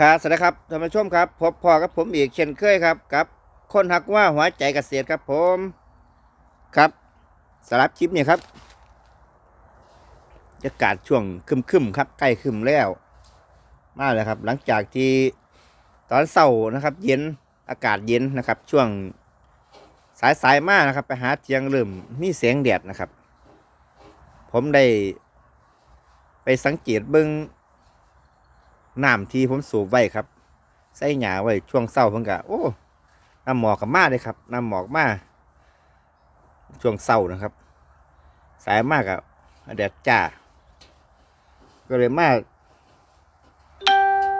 ครับสวัสดีครับท่านผู้ชมครับ พบพอกับผมอีกเช่นเคยครับกับคนหักว่าหัวใจเกษตรครับผมครับสำหรับคลิปเนี้ครับบรรยากาศช่วงคึมๆครับใกล้คึมแล้ว มาเลยครับ หลังจากที่ตอนเสาร์นะครับ เย็นอากาศเย็นนะครับ ช่วงสายสายๆมากนะครับ ไปหาเทียงเริ่มมีแสงแดดนะครับ ผมได้ไปสังเกตเบิ้ง น้ำที่ผมสูบไว้ครับ ใส่หยาไว้ช่วงเศร้าเพิ่งกะโอ้น้ำหมอกกับมาเลยครับน้ำหมอกมาช่วงเศร้านะครับ สายมากอะแดดจ้า ก็เลยมา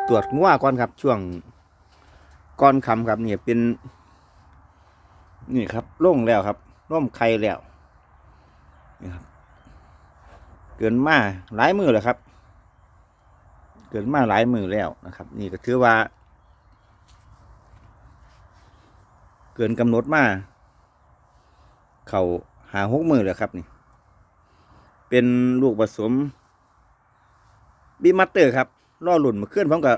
ตรวจงัวก่อนครับ ช่วงก่อนคำครับเนี่ยเป็น นี่ครับโล่งแล้วครับร่มไข่แล้วนี่ครับ เกินมาหลายมือแล้วครับ กินมาหลายมือแล้วนะครับ นี่ก็ถือว่า เกินกำหนดมา เขาหาหกมือแล้วครับนี่ เป็นลูกผสมบีมัตเตอร์ครับล่อหลุนมาขึ้นพร้อมกับ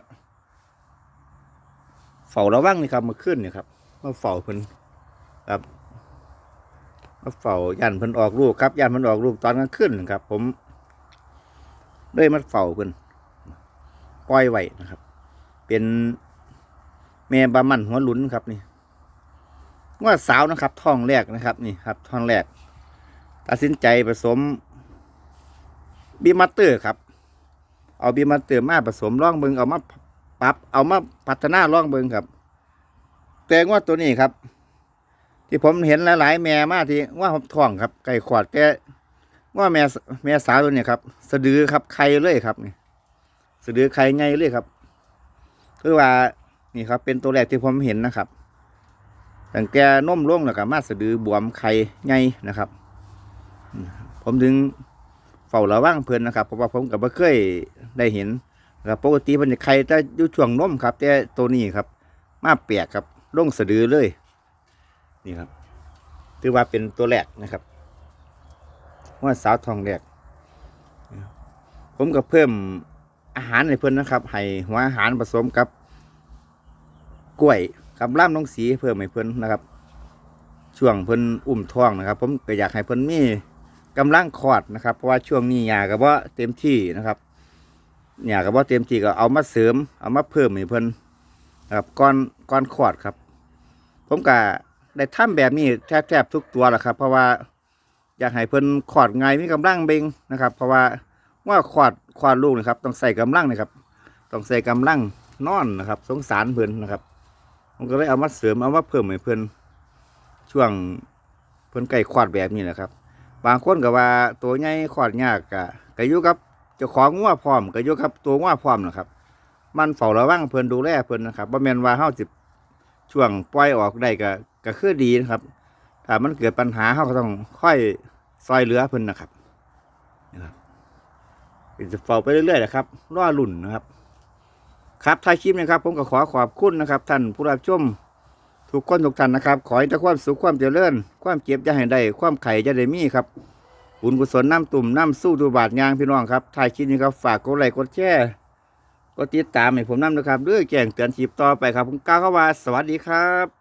เฝ้าระวังนี่ครับมาขึ้นนี่ครับมาเฝ้าเพิ่นครับมาเฝ้ายันเพิ่นออกลูกครับยันเพิ่นออกลูกตอนกลางคืนครับ ผมเลยมัดเฝ้าเพิ่น ปล่อยไว้นะครับ เป็นแม่บามันหัวหลุนครับนี่ว่าสาวนะครับท้องแรกนะครับ นี่ครับท้องแรกตัดสินใจผสมบีมัตเตอร์ครับเอาบีมัตเตอร์มาผสมร่องเบิงเอามาปรับเอามาพัฒนาร่องเบิงครับ แต่ว่าตัวนี้ครับ ที่ผมเห็นหลาย ๆ แม่มาที่ว่าผมท้องครับไก่ขวดแต่ว่าแม่สแม่สาวตัวนี้ครับ สะดือครับไข่เลยครับนี่ สะดือไข่ไงเลยครับคือว่านี่ครับ เป็นตัวแรกที่ผมเห็นนะครับตั้งแก่นมล่วงแล้วก็มาสะดือบวมไข่ไงนะครับ ผมถึงเฝ้าระวังเพิ่นนะครับเพราะว่าผมกับม่เคยได้เห็นครับปกติมันจะไข่จะอยู่ช่วงนมครับ แต่ตัวนี้ครับ มาแปลกครับล่งสะดือเลย นี่ครับถือว่าเป็นตัวแรกนะครับว่าสาวทองแดกผมก็เพิ่ม อาหารให้เพิ่นนะครับให้หัวอาหารผสมกับกล้วยกับล่ามน้องสีเพิ่มให้เพิ่นนะครับ ช่วงเพิ่นอุ้มท้องนะครับ ผมก็อยากให้เพิ่นมีกำลังคลอดนะครับ เพราะว่าช่วงนี้ยากับว่าเต็มที่นะครับยากับว่าเต็มที่ก็เอามาเสริม เอามาเพิ่มให้เพิ่นนะครับก่อนก่อนคลอดครับ ผมก็ได้ทำแบบนี้แทบๆทุกตัวแหละครับ เพราะว่าอยากให้เพิ่นขอดไงมีกำลังเบ่งนะครับ เพราะว่าว่าขอด ขอดลูกนะครับ ต้องใส่กำลังนะครับ ต้องใส่กำลังนอนนะครับ สงสารเพิ่นนะครับผมก็เลยเอามาเสริมเอามาเพิ่มให้เพิ่นช่วงเพิ่นไก่ขอดแบบนี้นะครับ บางคนก็ว่าตัวใหญ่ขอดยากกะก็อยู่กับเจ้าของงัวพร้อมก็อยู่กับตัวงัวพร้อมนะครับ มันเฝ้าระวังเพิ่นดูแลเพิ่นนะครับบ่แม่นว่าเฮาสิช่วงปล่อยออกได้ก็ก็คือดีนะครับถ้ามันเกิดปัญหาเขาก็ต้องค่อยซอยเหลือเพิ่นนนะครับ เป็นจะเฝ้าไปเรื่อยๆนะครับรอลุ่นนะครับ ครับท้ายคลิปนะครับ ผมก็ขอขอบคุณนะครับ ท่านผู้รับชมทุกคนทุกท่านนะครับ ขอให้แต่ความสุขความเจริญ ความเจ็บจะให้ได้ความไข่จะได้มีครับบุญกุศลน้ำตุ่มน้ำสู้ดูบาดยางพี่น้องครับท้ายคลิปนี้ครับฝากกดไลค์กดแชร์กดติดตามให้ผมน้ำนะครับเรื่องแจ้งเตือนคลิปต่อไปครับผมก้าวเข้ามาสวัสดีครับ